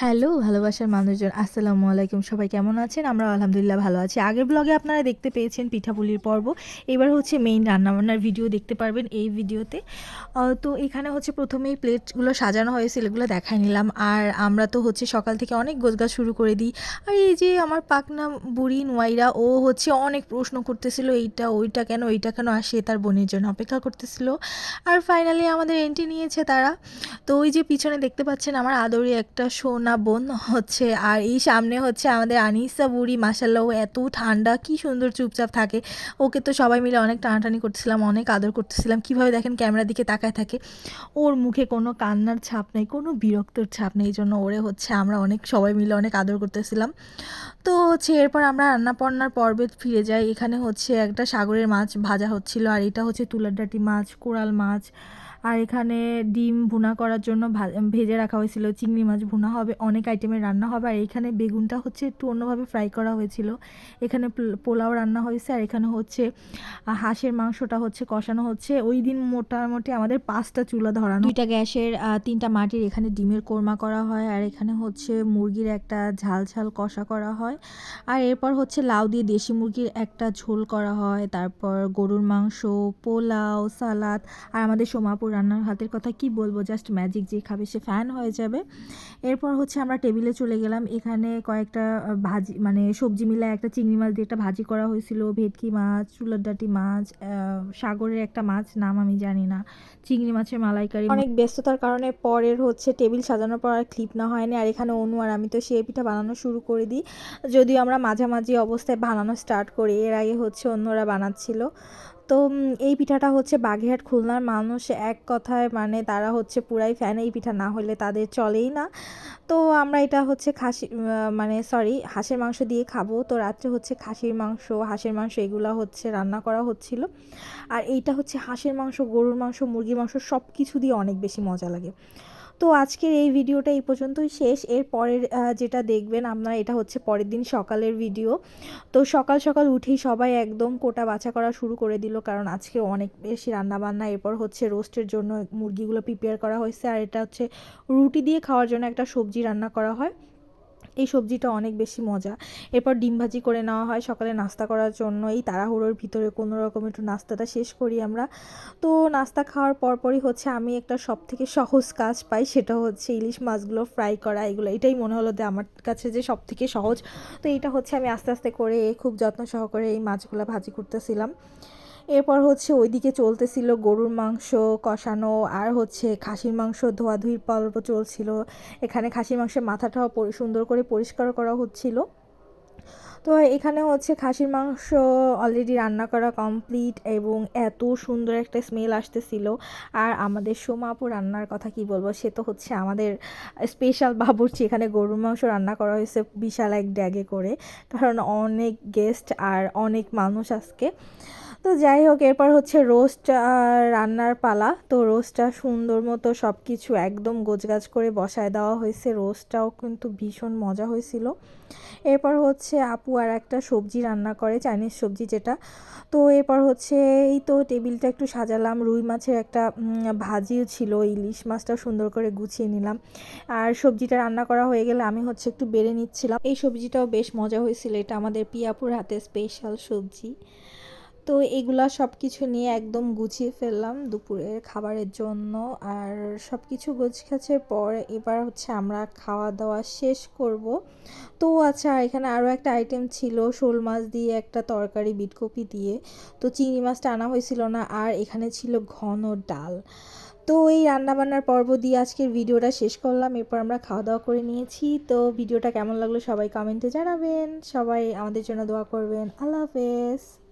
Hello, ভালোবাসার মানুষজন, আসসালামু আলাইকুম। সবাই কেমন আছেন? আমরা আলহামদুলিল্লাহ ভালো আছি। আগের ব্লগে আপনারা দেখতে পেয়েছেন পিঠাপুলির পর্ব। এবার হচ্ছে মেইন রান্নাবান্নার ভিডিও দেখতে পারবেন এই ভিডিওতে তো। এখানে হচ্ছে প্রথমেই প্লেটগুলো সাজানো হয়েছিল, এগুলো দেখাই নিলাম। আর আমরা তো হচ্ছে সকাল থেকে অনেক গোছগাছ শুরু করে দিই। আর এই যে আমার পাকনা বুড়ি নোয়াইরা, ও হচ্ছে অনেক প্রশ্ন করতেছিল, এইটা, ওইটা কেন ওইটা কেন? আসে তার বোনের জন্য অপেক্ষা করতেছিল। আর ফাইনালি আমাদের এন্ট্রি নিয়েছে তারা। তো ওই যে পিছনে দেখতে পাচ্ছেন আমার আদরে একটা সোনা বোন হচ্ছে। আর এই সামনে হচ্ছে আমাদের আনিসা বুড়ি মাসাল্লাহ এত ঠান্ডা, কি সুন্দর চুপচাপ থাকে। ওকে তো সবাই মিলে অনেক টানাটানি করতেছিলাম, অনেক আদর করতেছিলাম। কীভাবে দেখেন ক্যামেরার দিকে তাকায় থাকে। ওর মুখে কোনো কান্নার ছাপ নেই, কোনো বিরক্তর ছাপ নেই। এই জন্য ওরে হচ্ছে আমরা অনেক, সবাই মিলে অনেক আদর করতেছিলাম। তো হচ্ছে এরপর আমরা রান্নাবান্নার পর্বে ফিরে যাই। এখানে হচ্ছে একটা সাগরের মাছ ভাজা হচ্ছিল, আর এটা হচ্ছে তুলার ডাঁটি মাছ, কোরাল মাছ। আর এখানে ডিম ভুনা করার জন্য ভেজে রাখা হয়েছিল, চিংড়ি মাছ ভুনা হবে, অনেক আইটেমের রান্না হবে, আর এখানে বেগুনটা হচ্ছে একটু অন্যভাবে ফ্রাই করা হয়েছিল। এখানে পোল- পোলাও রান্না হয়েছে, আর এখানে হচ্ছে হাঁসের মাংসটা হচ্ছে কষানো হচ্ছে। ওই দিন মোটামুটি আমাদের পাঁচটা চুলা ধরানো। দুইটা গ্যাসের তিনটা মাটির এখানে ডিমের কোরমা করা হয়, আর এখানে হচ্ছে মুরগির একটা ঝাল ঝাল কষা করা হয়। আর এরপর হচ্ছে লাউ দিয়ে দেশি মুরগির একটা ঝোল করা হয়, তারপর গরুর মাংস, পোলাও, সালাদ, আর আমাদের সোমাপুর রান্নার হাতের কথা কি বলব? জাস্ট ম্যাজিক যে খাবে সে ফ্যান হয়ে যাবে। এরপর হচ্ছে আমরা টেবিলে চলে গেলাম। এখানে কয়েকটা ভাজি মানে সবজি মিলে একটা চিংড়ি মাছ দিয়ে একটা ভাজি করা হয়েছিল। ভেটকি মাছ, চুলার ডাঁটি মাছ সাগরের একটা মাছ, নাম আমি জানি না। চিংড়ি মাছের মালাইকারি। অনেক ব্যস্ততার কারণে পরের হচ্ছে টেবিল সাজানোর পর আর ক্লিপ না হয়নি। আর এখানে অনু আর আমি তো সে পিঠা বানানো শুরু করে দিই। যদিও আমরা মাঝামাঝি অবস্থায় বানানো স্টার্ট করি, এর আগে হচ্ছে অন্যরা বানাচ্ছিল। তো এই পিঠাটা হচ্ছে বাগেরহাট খুলনার মানুষ এক কথায় মানে তারা হচ্ছে পুরাই ফ্যান এই পিঠা, না হলে তাদের চলেই না। তো আমরা এটা হচ্ছে খাসি মানে সরি হাঁসের মাংস দিয়ে খাব। তো রাত্রে হচ্ছে খাসির মাংস, হাঁসের মাংস এগুলো হচ্ছে রান্না করা হচ্ছিল। আর এইটা হচ্ছে হাঁসের মাংস, গরুর মাংস, মুরগির মাংস সব কিছু দিয়ে অনেক বেশি মজা লাগে। তো আজকের এই ভিডিওটা এই পর্যন্তই শেষ। এর পরের যেটা দেখবেন আপনারা, এটা হচ্ছে পরের দিন সকালের ভিডিও। তো সকাল সকাল উঠেই সবাই একদম কোটা বাছা করা শুরু করে দিল, কারণ আজকে অনেক বেশি রান্নাবান্না। এরপর হচ্ছে রোস্টের জন্য মুরগিগুলো প্রিপেয়ার করা হয়েছে, আর এটা হচ্ছে রুটি দিয়ে খাওয়ার জন্য একটা সবজি রান্না করা হয়। এই সবজিটা অনেক বেশি মজা। এরপর ডিম ভাজি করে নেওয়া হয় সকালে নাস্তা করার জন্য। এই তাড়াহুড়োর ভিতরে কোনো রকম একটু নাস্তাটা শেষ করি আমরা। তো নাস্তা খাওয়ার পরপরই হচ্ছে আমি একটা সব থেকে সহজ কাজ পাই সেটা হচ্ছে ইলিশ মাছগুলো ফ্রাই করা, এগুলো। এটাই মনে হলো যে আমার কাছে যে সব থেকে সহজ। তো এইটা হচ্ছে আমি আস্তে আস্তে করে খুব যত্ন সহকারে এই মাছগুলো ভাজি করতেছিলাম। এরপর হচ্ছে ওইদিকে চলতেছিল গরুর মাংস কষানো, আর হচ্ছে খাসির মাংস ধোয়াধুয়ির পর্ব চলছিল। এখানে খাসির মাংসের মাথাটাও সুন্দর করে পরিষ্কার করা হচ্ছিল। তো এখানে হচ্ছে খাসির মাংস অলরেডি রান্না করা কমপ্লিট এবং এত সুন্দর একটা স্মেল আসতেছিল। আর আমাদের সোমা আপু রান্নার কথা কি বলব? সে তো হচ্ছে আমাদের স্পেশাল বাবুর্চি। এখানে গরুর মাংস রান্না করা হয়েছে বিশাল এক ড্যাগে করে। কারণ অনেক গেস্ট আর অনেক মানুষ আজকে। তো যাই হোক, এরপর হচ্ছে রোস্ট রান্নার পালা। তো রোস্টটা সুন্দর মতো সব কিছু একদম গোছগাছ করে বসায় দেওয়া হয়েছে। রোস্টটাও কিন্তু ভীষণ মজা হয়েছিল। এরপর হচ্ছে আপু আর একটা সবজি রান্না করে, চাইনিজ সবজি যেটা। তো এরপর হচ্ছে এই তো টেবিলটা একটু সাজালাম। রুই মাছের একটা ভাজিও ছিল, ইলিশ মাছটা সুন্দর করে গুছিয়ে নিলাম। আর সবজিটা রান্না করা হয়ে গেলে আমি হচ্ছে একটু বেড়ে নিচ্ছিলাম। এই সবজিটাও বেশ মজা হয়েছিল। এটা আমাদের পিয়াপুর হাতে স্পেশাল সবজি। তো এগুলা সব কিছু নিয়ে একদম গুছিয়ে ফেললাম দুপুরের খাবারের জন্য। আর সব কিছু গোছগাছের পর এবার হচ্ছে আমরা খাওয়া দাওয়া শেষ করব। তো আচ্ছা এখানে আরও একটা আইটেম ছিল শোল মাছ দিয়ে একটা তরকারি, বিটকপি দিয়ে। তো চিংড়ি মাছটা আনা হয়েছিল না, আর এখানে ছিল ঘন ডাল। তো এই রান্নাবান্নার পর্ব দিয়ে আজকের ভিডিওটা শেষ করলাম। এরপর আমরা খাওয়া দাওয়া করে নিয়েছি। তো ভিডিওটা কেমন লাগল সবাই কমেন্টে জানাবেন। সবাই আমাদের জন্য দোয়া করবেন। আল্লাহ হাফেজ।